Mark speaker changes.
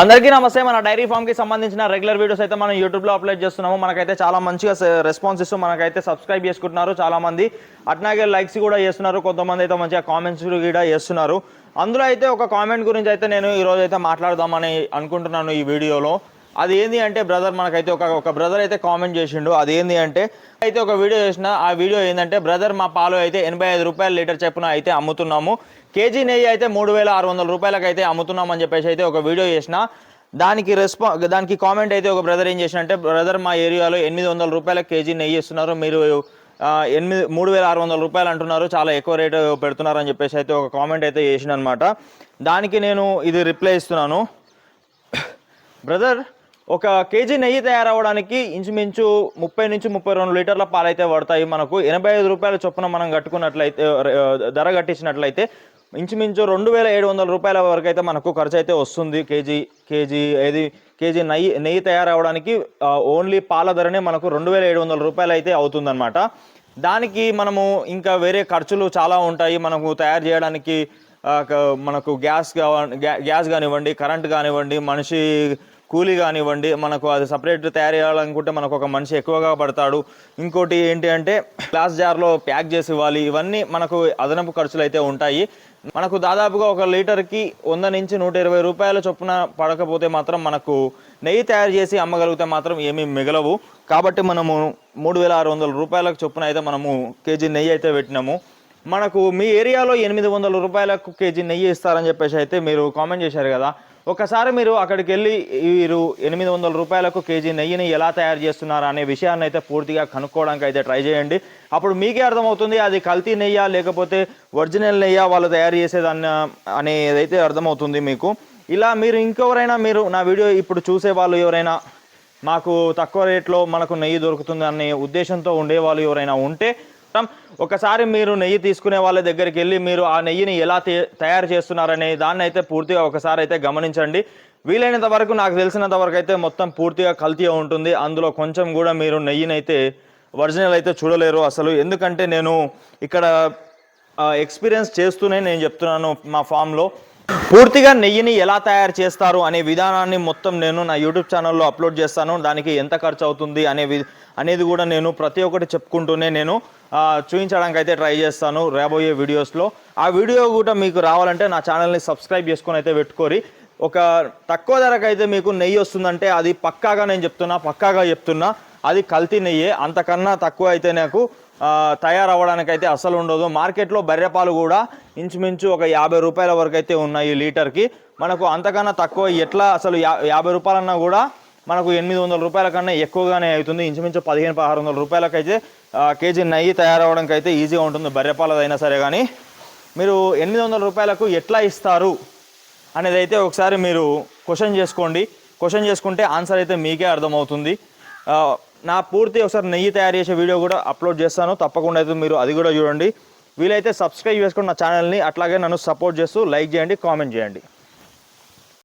Speaker 1: అందరికీ నమస్తే. మన డైరీ ఫామ్కి సంబంధించిన రెగ్యులర్ వీడియోస్ అయితే మనం యూట్యూబ్లో అప్లోడ్ చేస్తున్నాము. మనకైతే చాలా మంచిగా రెస్పాన్స్ ఇస్తూ మనకైతే సబ్స్క్రైబ్ చేసుకుంటున్నారు చాలా మంది. అట్లాగే లైక్స్ కూడా చేస్తున్నారు. కొంతమంది అయితే మంచిగా కామెంట్స్ కూడా చేస్తున్నారు. అందులో అయితే ఒక కామెంట్ గురించి అయితే నేను ఈ రోజు అయితే మాట్లాడదామని అనుకుంటున్నాను ఈ వీడియోలో. అది ఏంది అంటే బ్రదర్ మనకైతే ఒక ఒక బ్రదర్ అయితే కామెంట్ చేసిండు. అది ఏంది అంటే అయితే ఒక వీడియో చేసిన ఆ వీడియో ఏంటంటే బ్రదర్ మా పాలు అయితే ఎనభై ఐదు రూపాయల లీటర్ చెప్పున అయితే అమ్ముతున్నాము. కేజీ నెయ్యి అయితే మూడు వేల ఆరు వందల రూపాయలకి అయితే అమ్ముతున్నామని చెప్పేసి అయితే ఒక వీడియో చేసిన. దానికి రెస్పా దానికి కామెంట్ అయితే ఒక బ్రదర్ ఏం చేసిన అంటే బ్రదర్ మా ఏరియాలో ఎనిమిది వందల రూపాయల కేజీ నెయ్యి ఇస్తున్నారు. మీరు ఎనిమిది మూడు వేల ఆరు వందల రూపాయలు అంటున్నారు. చాలా ఎక్కువ రేటు పెడుతున్నారు అని చెప్పేసి అయితే ఒక కామెంట్ అయితే చేసిన అనమాట దానికి నేను ఇది రిప్లై ఇస్తున్నాను. బ్రదర్ ఒక కేజీ నెయ్యి తయారవడానికి ఇంచుమించు ముప్పై నుంచి ముప్పై రెండు లీటర్ల పాలైతే పడతాయి మనకు. ఎనభై ఐదు రూపాయల చొప్పున మనం కట్టుకున్నట్లయితే ధర కట్టించినట్లయితే ఇంచుమించు రెండు వేల ఏడు వందల రూపాయల వరకు అయితే మనకు ఖర్చు అయితే వస్తుంది. కేజీ కేజీ ఏది కేజీ నెయ్యి నెయ్యి తయారవడానికి ఓన్లీ పాల ధరనే మనకు రెండు వేల ఏడు వందల రూపాయలు అయితే అవుతుందన్నమాట. దానికి మనము ఇంకా వేరే ఖర్చులు చాలా ఉంటాయి. మనకు తయారు చేయడానికి మనకు గ్యాస్ గ్యాస్ కానివ్వండి కరెంట్ కానివ్వండి మనిషి కూలీ కానివ్వండి మనకు అది సపరేట్ తయారు చేయాలనుకుంటే మనకు ఒక మనిషి ఎక్కువగా పడతాడు. ఇంకోటి ఏంటి అంటే గ్లాస్ జార్లో ప్యాక్ చేసి ఇవ్వాలి. ఇవన్నీ మనకు అదనపు ఖర్చులు అయితే ఉంటాయి. మనకు దాదాపుగా ఒక లీటర్కి వంద నుంచి నూట ఇరవై రూపాయల చొప్పున పడకపోతే మాత్రం మనకు నెయ్యి తయారు చేసి అమ్మగలిగితే మాత్రం ఏమీ మిగలవు. కాబట్టి మనము మూడు వేల ఆరు వందల రూపాయలకు చొప్పున అయితే మనము కేజీ నెయ్యి అయితే పెట్టినాము. మనకు మీ ఏరియాలో ఎనిమిది వందల రూపాయలకు కేజీ నెయ్యి ఇస్తారని చెప్పేసి అయితే మీరు కామెంట్ చేశారు కదా. ఒకసారి మీరు అక్కడికి వెళ్ళి మీరు ఎనిమిది వందల రూపాయలకు కేజీ నెయ్యిని ఎలా తయారు చేస్తున్నారు అనే విషయాన్ని అయితే పూర్తిగా కనుక్కోవడానికి అయితే ట్రై చేయండి. అప్పుడు మీకే అర్థమవుతుంది అది కల్తీ నెయ్యా లేకపోతే ఒరిజినల్ నెయ్యా వాళ్ళు తయారు చేసేదాన్ని అనేదైతే అర్థమవుతుంది మీకు. ఇలా మీరు ఇంకెవరైనా మీరు నా వీడియో ఇప్పుడు చూసే వాళ్ళు ఎవరైనా మాకు తక్కువ రేట్లో మనకు నెయ్యి దొరుకుతుంది అనే ఉద్దేశంతో ఉండేవాళ్ళు ఎవరైనా ఉంటే ఒకసారి మీరు నెయ్యి తీసుకునే వాళ్ళ దగ్గరికి వెళ్ళి మీరు ఆ నెయ్యిని ఎలా తే- తయారు చేస్తున్నారనే దాన్ని అయితే పూర్తిగా ఒకసారి అయితే గమనించండి. వీలైనంత వరకు నాకు తెలిసినంత వరకు అయితే మొత్తం పూర్తిగా కల్తీ ఉంటుంది. అందులో కొంచెం కూడా మీరు నెయ్యిని అయితే ఒరిజినల్ అయితే చూడలేరు అసలు. ఎందుకంటే నేను ఇక్కడ ఎక్స్పీరియన్స్ చేస్తూనే నేను చెప్తున్నాను మా ఫామ్లో. పూర్తిగా నెయ్యిని ఎలా తయారు చేస్తారు అనే విధానాన్ని మొత్తం నేను నా యూట్యూబ్ ఛానల్లో అప్లోడ్ చేస్తాను. దానికి ఎంత ఖర్చు అవుతుంది అనే వి- అనేది కూడా నేను ప్రతి ఒక్కటి చెప్పుకుంటూనే నేను చూపించడానికి అయితే ట్రై చేస్తాను రాబోయే వీడియోస్లో. ఆ వీడియో కూడా మీకు రావాలంటే నా ఛానల్ని సబ్స్క్రైబ్ చేసుకొని అయితే పెట్టుకోరి. ఒక తక్కువ ధరకు అయితే మీకు నెయ్యి వస్తుందంటే అది పక్కాగా నేను చెప్తున్నా పక్కాగా చెప్తున్నా. అది కల్తీ నెయ్యే అంతకన్నా తక్కువ అయితే నాకు తయారవ్వడానికైతే అసలు ఉండదు. మార్కెట్లో బర్రెపాలు కూడా ఇంచుమించు ఒక యాభై రూపాయల వరకు అయితే ఉన్నాయి లీటర్కి. మనకు అంతకన్నా తక్కువ ఎట్లా అసలు యా యాభై రూపాయలన్నా కూడా మనకు ఎనిమిది వందల రూపాయల కన్నా ఎక్కువగానే అవుతుంది. ఇంచుమించు పదిహేను పదహారు వందల రూపాయలకైతే కేజీ నెయ్యి తయారవడానికి అయితే ఈజీగా ఉంటుంది. బర్రెపాలదైనా సరే కానీ మీరు ఎనిమిది వందల రూపాయలకు ఎట్లా ఇస్తారు అనేది అయితే ఒకసారి మీరు క్వశ్చన్ చేసుకోండి. క్వశ్చన్ చేసుకుంటే ఆన్సర్ అయితే మీకే అర్థమవుతుంది. నా పూర్తి ఒకసారి నెయ్యి తయారు చేసే వీడియో కూడా అప్లోడ్ చేస్తాను. తప్పకుండా అయితే మీరు అది కూడా చూడండి. వీలైతే సబ్స్క్రైబ్ చేసుకుని నా ఛానల్ని అట్లాగే నన్ను సపోర్ట్ చేస్తూ లైక్ చేయండి కామెంట్ చేయండి.